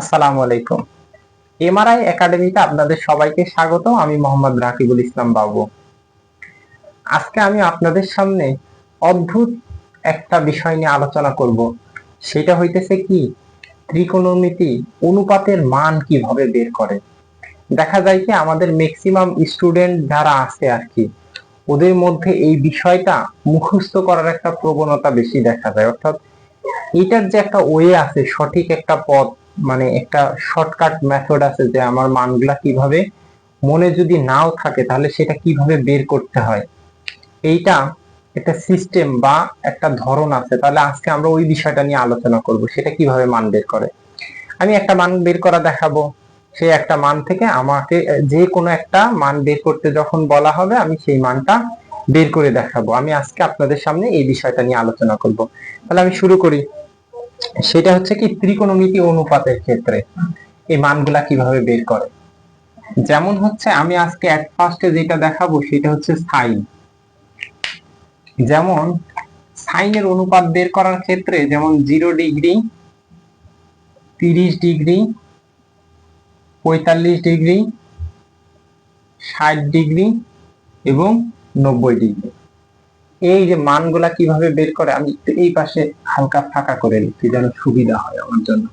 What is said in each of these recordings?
আসসালামু আলাইকুম। এমআরআই একাডেমিতে আপনাদের সবাইকে স্বাগত আমি মোহাম্মদ রাকিবুল ইসলাম বাবু। আজকে আমি আপনাদের সামনে অদ্ভুত একটা বিষয় নিয়ে আলোচনা করব। সেটা হইতেছে কি? ত্রিকোণমিতি অনুপাতের মান কীভাবে বের করে? দেখা যায় কি, আমাদের ম্যাক্সিমাম স্টুডেন্ট যারা আছে আর কি, ওদের মধ্যে এই বিষয়টা মুখস্থ করার একটা প্রবণতা বেশি দেখা যায়। অর্থাৎ এটার যে একটা ওয়ে আছে, সঠিক একটা পথ মানে একটা শর্টকাট মেথড আছে যে আমার মানগুলা কীভাবে মনে যদি নাও থাকে তাহলে সেটা কীভাবে বের করতে হয়। এইটা একটা সিস্টেম বা একটা ধরন আছে। তাহলে আজকে আমরা ওই বিষয়টা নিয়ে আলোচনা করব, সেটা কীভাবে মান বের করে। আমি একটা মান বের করা দেখাবো। সেই একটা মান থেকে আমাকে, যে কোনো একটা মান বের করতে যখন বলা হবে, আমি সেই মানটা বের করে দেখাবো। আমি আজকে আপনাদের সামনে এই বিষয়টা নিয়ে আলোচনা করব। তাহলে আমি শুরু করি। সেটা হচ্ছে কি ত্রিকোণমিতি অনুপাতের ক্ষেত্রে এই মানগুলা কীভাবে বের করে। যেমন হচ্ছে আমি আজকে এক ফার্স্টে যেটা দেখাবো সেটা হচ্ছে সাইন যেমন সাইনের অনুপাত বের করার ক্ষেত্রে যেমন জিরো ডিগ্রি তিরিশ ডিগ্রি পঁয়তাল্লিশ ডিগ্রি ষাট ডিগ্রি এবং নব্বই ডিগ্রি এই যে মানগুলা কীভাবে বের করে, আমি একটু এই পাশে হালকা ফাঁকা করে লিখতে যেন সুবিধা হয় আমার জন্য।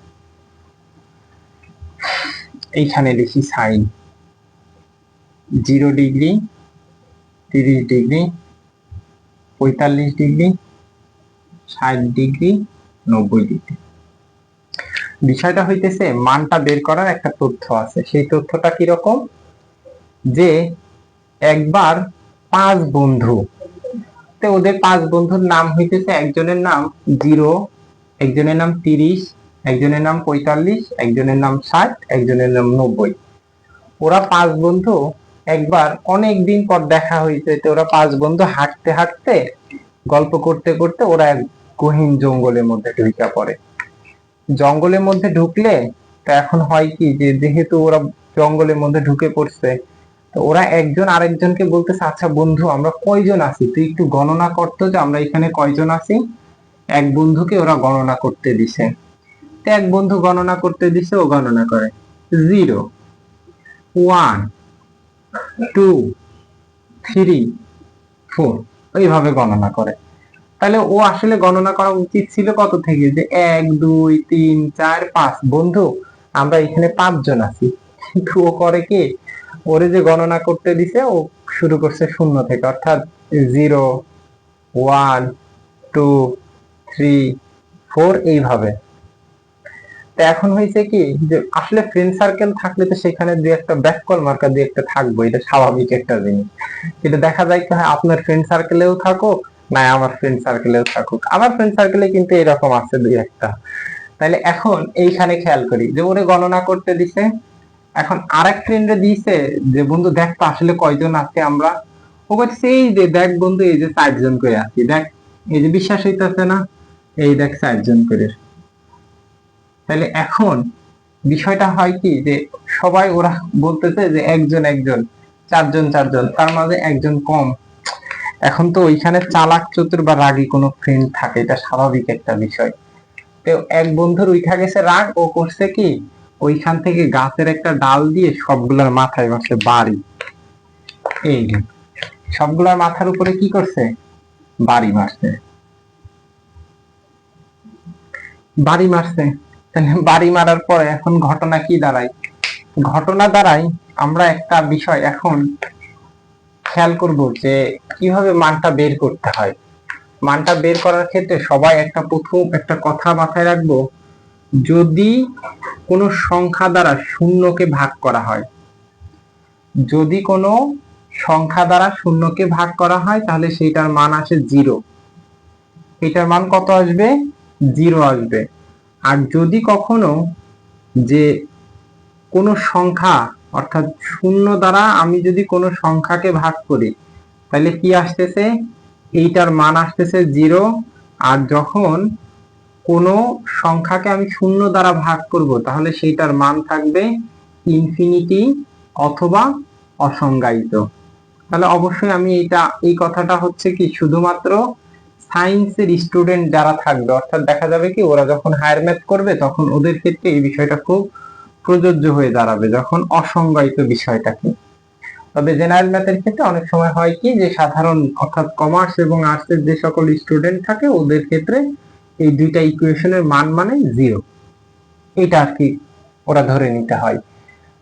এইখানে লিখি সাইন। জিরো ডিগ্রি, তিরিশ ডিগ্রি, পঁয়তাল্লিশ ডিগ্রি, ষাট ডিগ্রি, নব্বই ডিগ্রি। বিষয়টা হইতেছে মানটা বের করার একটা তথ্য আছে। সেই তথ্যটা কীরকম? যে একবার পাঁচ বন্ধু তো ওদের পাঁচ বন্ধুর নাম হইতেছে একজনের নাম জিরো, একজনের নাম তিরিশ, একজনের নাম পঁয়তাল্লিশ, একজনের নাম ষাট, একজনের নাম নব্বই। ওরা পাঁচ বন্ধু। একবার অনেক দিন পর দেখা হয়েছে তো ওরা পাঁচ বন্ধু হাঁটতে হাঁটতে, গল্প করতে করতে ওরা এক গহীন জঙ্গলের মধ্যে ঢুকা পড়ে। জঙ্গলের মধ্যে ঢুকলে তো এখন হয় কি যে যেহেতু ওরা জঙ্গলের মধ্যে ঢুকে পড়ছে তো ওরা একজন আরেকজনকে বলতেছে আচ্ছা বন্ধু, আমরা কয়জন আছি? তুই একটু গণনা করতো যে আমরা এখানে কয়জন আছি? এক বন্ধুকে ওরা গণনা করতে দিছে। তো এক বন্ধু গণনা করতে দিছে, ও গণনা করে। Zero, one, two, three, four, এইভাবে গণনা করে। তাহলে ও আসলে গণনা করা উচিত ছিল কত থেকে? যে এক, দুই, তিন, চার, পাঁচ। বন্ধু, আমরা এখানে পাঁচজন আছি। কিন্তু ও করে কি? ওরে যে গণনা করতে দিছে, ও শুরু করছে শূন্য থেকে। অর্থাৎ zero, one, two, three, four এইভাবে। এখন হয়েছে কি যে, আসলে ফ্রেন্ড সার্কেল থাকলে তো সেখানে দুই একটা ব্যাককল মার্কার দুই একটা থাকব এটা স্বাভাবিক একটা জিনিস। এটা দেখা যায় কি আপনার ফ্রেন্ড সার্কেলেও থাকুক, না আমার ফ্রেন্ড সার্কেলেও থাকুক। আমার ফ্রেন্ড সার্কেলে কিন্তু এরকম আছে দুই একটা। তাহলে এখন এইখানে খেয়াল করি যে, ওরে গণনা করতে দিছে এখন আরেক ফ্রেন্ডে দিয়েছে যে, বন্ধু, দেখ তো আসলে কয়জন আছে আমরা? ও বলছে এই যে, দেখ বন্ধু, এই যে চারজন করে আছি। দেখ, এই যে বিশ্বাস হইতেছে না, এই দেখ চারজন করে। তাহলে এখন বিষয়টা হয় কি যে, সবাই ওরা বলতেছে যে, একজন একজন, চারজন চারজন, তার মাঝে একজন কম। এখন তো ওইখানে চালাক, চতুর বা রাগী কোনো ফ্রেন্ড থাকে, এটা স্বাভাবিক একটা বিষয়। তো এক বন্ধুর উঠা গেছে রাগ, ও করছে কি ওইখান থেকে গাছের একটা ডাল দিয়ে সবগুলার মাথায় বসে বাড়ি। এই সবগুলার মাথার উপরে কি করছে? বাড়ি মারছে। বাড়ি মারছে। তাহলে বাড়ি মারার পরে এখন ঘটনা কি দাঁড়ায়? ঘটনা দাঁড়ায়, আমরা একটা বিষয় এখন খেয়াল করব যে কীভাবে মানটা বের করতে হয়। মানটা বের করার ক্ষেত্রে সবাই একটা প্রথম একটা কথা মাথায় রাখব। যদি কোনো সংখ্যা দ্বারা শূন্যকে ভাগ করা হয়। যদি কোনো সংখ্যা দ্বারা শূন্যকে ভাগ করা হয়, তাহলে সেইটার মান আসে জিরো। এটার মান কত আসবে? জিরো আসবে। আর যদি কখনো যে কোনো সংখ্যা, অর্থাৎ শূন্য দ্বারা আমি যদি কোনো সংখ্যাকে ভাগ করি, তাহলে কি আসতেছে? এইটার মান আসতেছে জিরো। আর যখন কোনো সংখ্যাকে আমি শূন্য দ্বারা ভাগ করব, তাহলে সেইটার মান থাকবে ইনফিনিটি অথবা অসংজ্ঞায়িত। তাহলে অবশ্যই আমি এটা এই কথাটা হচ্ছে কি, শুধুমাত্র সায়েন্সের স্টুডেন্ট যারা থাকবে, অর্থাৎ দেখা যাবে কি, ওরা যখন হায়ার ম্যাথ করবে, তখন ওদের ক্ষেত্রে এই বিষয়টা খুব প্রযোজ্য হয়ে দাঁড়াবে, যখন অসংজ্ঞায়িত বিষয়টাকে। তবে জেনারেল ম্যাথের ক্ষেত্রে অনেক সময় হয় কি, যে সাধারণ, অর্থাৎ কমার্স এবং আর্টসের যে সকল স্টুডেন্ট থাকে, ওদের ক্ষেত্রে এই দুইটা ইকুয়েশনের মান মানে জিরো এটা আর কি ওরা ধরে নিতে হয়।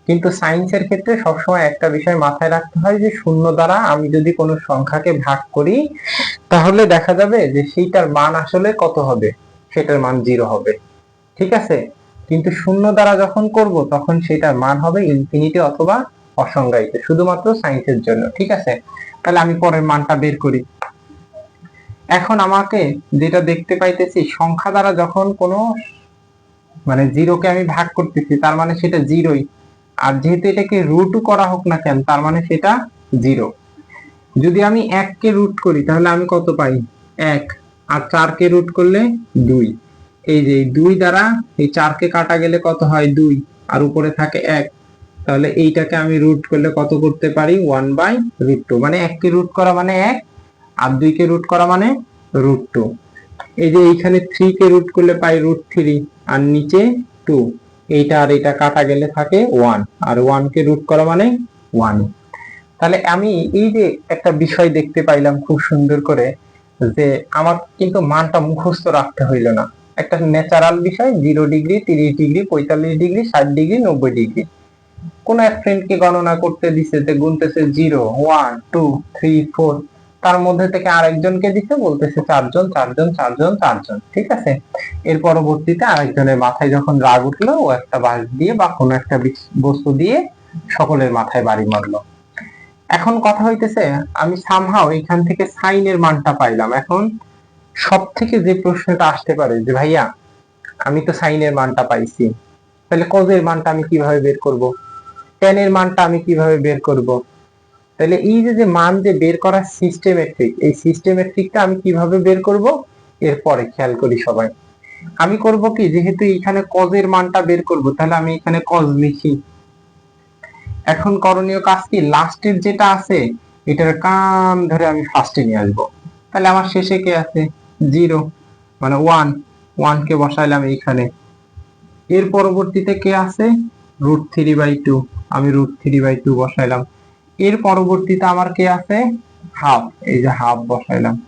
কিন্তু সায়েন্সের ক্ষেত্রে সবসময় একটা বিষয় মাথায় রাখতে হয় যে, শূন্য দ্বারা আমি যদি কোনো সংখ্যাকে ভাগ করি, তাহলে দেখা যাবে যে সেইটার মান আসলে কত হবে? সেটার মান জিরো হবে। ঠিক আছে? কিন্তু শূন্য দ্বারা যখন করব, তখন সেটার মান হবে ইনফিনিটি অথবা অসংজ্ঞায়িত, শুধুমাত্র সায়েন্সের জন্য। ঠিক আছে? তাহলে আমি পরের মানটা বের করি। এখন আমাকে যেটা দেখতে পাইতেছি, সংখ্যা দ্বারা যখন কোনো মানে জিরোকে আমি ভাগ করতেছি, তার মানে সেটা জিরোই আর যেহেতু এটাকে রুটও করা হোক না কেন, তার মানে সেটা জিরো যদি আমি এককে রুট করি, তাহলে আমি কত পাই? এক। আর চারকে রুট করলে দুই। এই যে দুই দ্বারা এই চারকে কাটা গেলে কত হয়? দুই। আর উপরে থাকে এক। তাহলে এইটাকে আমি রুট করলে কত করতে পারি? ওয়ান বাই রুট টু মানে এককে রুট করা মানে এক আর দুইকে রুট করা মানে রুট টু এই যে এইখানে থ্রি কে রুট করলে পাই রুট থ্রি আর নিচে টু এইটা আর এটা কাটা গেলে থাকে ওয়ান আর ওয়ান কে রুট করা মানে ওয়ান তাহলে আমি এই যে একটা বিষয় দেখতে পাইলাম খুব সুন্দর করে যে আমার কিন্তু মানটা মুখস্থ রাখতে হইল না। একটা ন্যাচারাল বিষয় জিরো ডিগ্রি তিরিশ ডিগ্রি পঁয়তাল্লিশ ডিগ্রি ষাট ডিগ্রি নব্বই ডিগ্রি কোন এক ফ্রেন্ডকে গণনা করতে দিছে যে গুনতেছে zero one two three four তার মধ্যে থেকে আরেকজনকে দিতে বলতেছে, চারজন চারজন চারজন চারজন। ঠিক আছে? এর পরবর্তীতে আরেকজনের মাথায় যখন রাগ উঠল, ও একটা বাঁশ দিয়ে বা কোনো একটা বস্তু দিয়ে সকলের মাথায় বাড়ি মারলো। এখন কথা হইতেছে, আমি সামহাও এখান থেকে সাইনের মানটা পাইলাম। এখন সব থেকে যে প্রশ্নটা আসতে পারে যে, ভাইয়া, আমি তো সাইনের মানটা পাইছি। তাহলে কজের মানটা আমি কীভাবে বের করব? টেনের মানটা আমি কীভাবে বের করব? তাহলে এই যে যে মান যে বের করার সিস্টেমেট্রিক এই সিস্টেমেট্রিকটা আমি কীভাবে বের করব? এরপরে খেয়াল করি সবাই। আমি করব কি, যেহেতু এখানে কজের মানটা বের করব, তাহলে আমি এখানে কজ লিখি। এখন করণীয় কাজ কি? লাস্টের যেটা আছে, এটার কান ধরে আমি ফার্স্টে নিয়ে আসব। তাহলে আমার শেষে কে আছে? জিরো মানে ওয়ান কে বসাইলাম এইখানে। এর পরবর্তীতে কে আছে? রুট থ্রি বাই টু আমি রুট থ্রি বাই টু বসাইলাম। এর পরবর্তীতে আমার কে আছে? হাফ। এই যে হাফ বসাইলাম।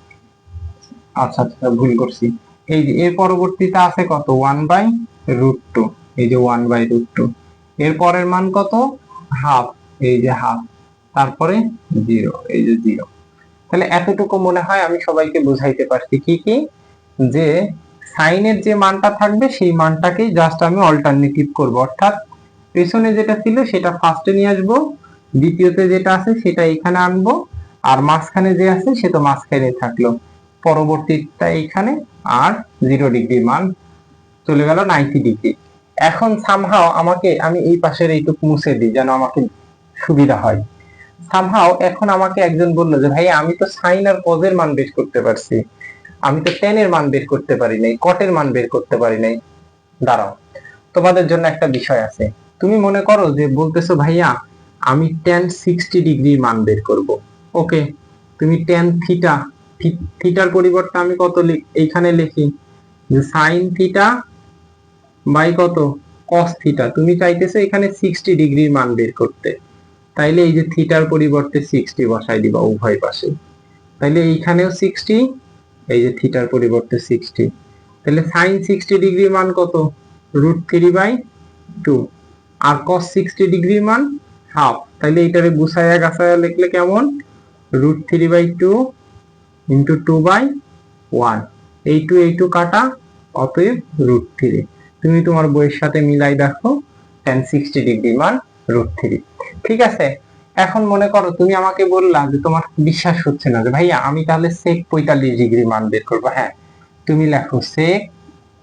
আচ্ছা আচ্ছা ভুল করছি। এই যে এর পরবর্তীতে আছে কত? One by root two. এই যে ওয়ান বাই রুট টু। এর পরের মান কত? হাফ। এই যে হাফ। তারপরে জিরো। এই যে জিরো। তাহলে এতটুকু মনে হয় আমি সবাইকে বুঝাইতে পারছি কি কি? যে সাইনের যে মানটা থাকবে, সেই মানটাকেই জাস্ট আমি অল্টারনেটিভ করব। অর্থাৎ পেছনে যেটা ছিল, সেটা ফার্স্টে নিয়ে আসব। দ্বিতীয়তে যেটা আছে সেটা এখানে আনব, আর মাঝখানে যে আছে সে তো মাঝখানে থাকল। পরবর্তীটা এখানে আর জিরো ডিগ্রি মান চলে গেল নাইনটি ডিগ্রি। এখন সামহাও আমাকে, আমি এই পাশের এইটুকু মুছে দিই যেন আমাকে সুবিধা হয়। সামহাও এখন আমাকে একজন বলল যে ভাই আমি তো সাইন আর কজের মান বের করতে পারছি। আমি তো টেনের মান বের করতে পারি নাই কটের মান বের করতে পারি নাই। দাঁড়াও, তোমাদের জন্য একটা বিষয় আছে। তুমি মনে করো যে, বলতেছো, ভাইয়া আমি টেন সিক্সটি ডিগ্রির মান বের করব। ওকে তুমি টেন থিটা থিটার পরিবর্তে আমি কত এইখানে লিখি যে সাইন থিটা বাই কত? কস থিটা তুমি চাইতেছো এখানে সিক্সটি ডিগ্রির মান বের করতে। তাইলে এই যে থিটার পরিবর্তে সিক্সটি বসাই দিবা উভয় পাশে। তাইলে এইখানেও সিক্সটি এই যে থিটার পরিবর্তে সিক্সটি তাহলে সাইন সিক্সটি ডিগ্রির মান কত? রুট থ্রি বাই টু আর কস সিক্সটি ডিগ্রির মান হাফ তাইলে এইটারে গুছায়া গাছায়া লিখলে কেমন? Root three by two into two by one এই টু এই টু কাটা, অতএব রুট থ্রি তুমি তোমার বইয়ের সাথে মিলাই দেখো টেন সিক্সটি ডিগ্রি মান রুট থ্রি ঠিক আছে? এখন মনে করো তুমি আমাকে বললা যে তোমার বিশ্বাস হচ্ছে না যে, ভাইয়া, আমি তাহলে সেক পঁয়তাল্লিশ ডিগ্রি মান বের করব। হ্যাঁ তুমি লেখো সেক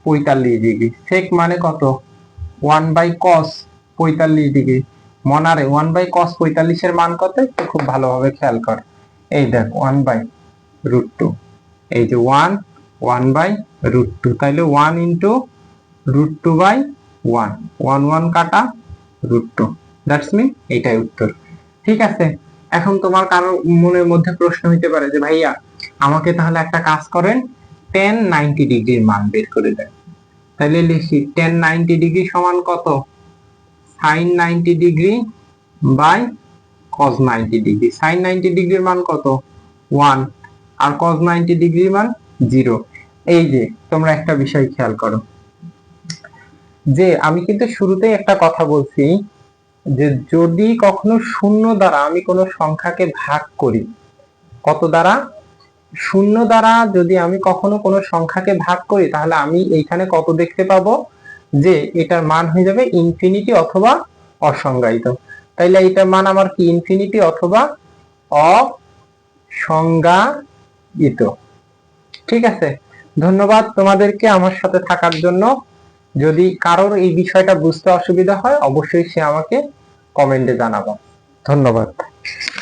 পঁয়তাল্লিশ ডিগ্রি সেক মানে কত? ওয়ান বাই কস পঁয়তাল্লিশ ডিগ্রি মনারে ওয়ান বাই কস পঁয়তাল্লিশের মান কত? একটু খুব ভালোভাবে খেয়াল কর। এই দেখ ওয়ান বাই রুট টু এই যে one one by root two তাইলে one into root two by one one one কাটা রুট টু দ্যাটস মিন এইটাই উত্তর। ঠিক আছে? এখন তোমার কারও মনের মধ্যে প্রশ্ন হইতে পারে যে, ভাইয়া, আমাকে তাহলে একটা কাজ করেন টেন নাইনটি ডিগ্রির মান বের করে দেন। তাহলে লিখি টেন নাইনটি ডিগ্রি সমান কত? Sine ninety degree by cos ninety degree. Sine ninety ডিগ্রির মান কত? ওয়ান। আর কজ নাইনটি ডিগ্রির মান জিরো। এই যে, তোমরা একটা বিষয় খেয়াল করো। যে, আমি কিন্তু শুরুতেই একটা কথা বলছি যে, যদি কখনো শূন্য দ্বারা আমি কোনো সংখ্যাকে ভাগ করি, কত দ্বারা? শূন্য দ্বারা যদি আমি কখনো কোনো সংখ্যাকে ভাগ করি, তাহলে আমি এইখানে কত দেখতে পাবো? যে এটার মান হয়ে যাবে ইনফিনিটি অথবা অসংজ্ঞায়িত। তাইলে এটার মান আমার কি? ইনফিনিটি অথবা অসংজ্ঞায়িত। ঠিক আছে? ধন্যবাদ তোমাদেরকে আমার সাথে থাকার জন্য। যদি কারোর এই বিষয়টা বুঝতে অসুবিধা হয়, অবশ্যই সে আমাকে কমেন্টে জানাব। ধন্যবাদ।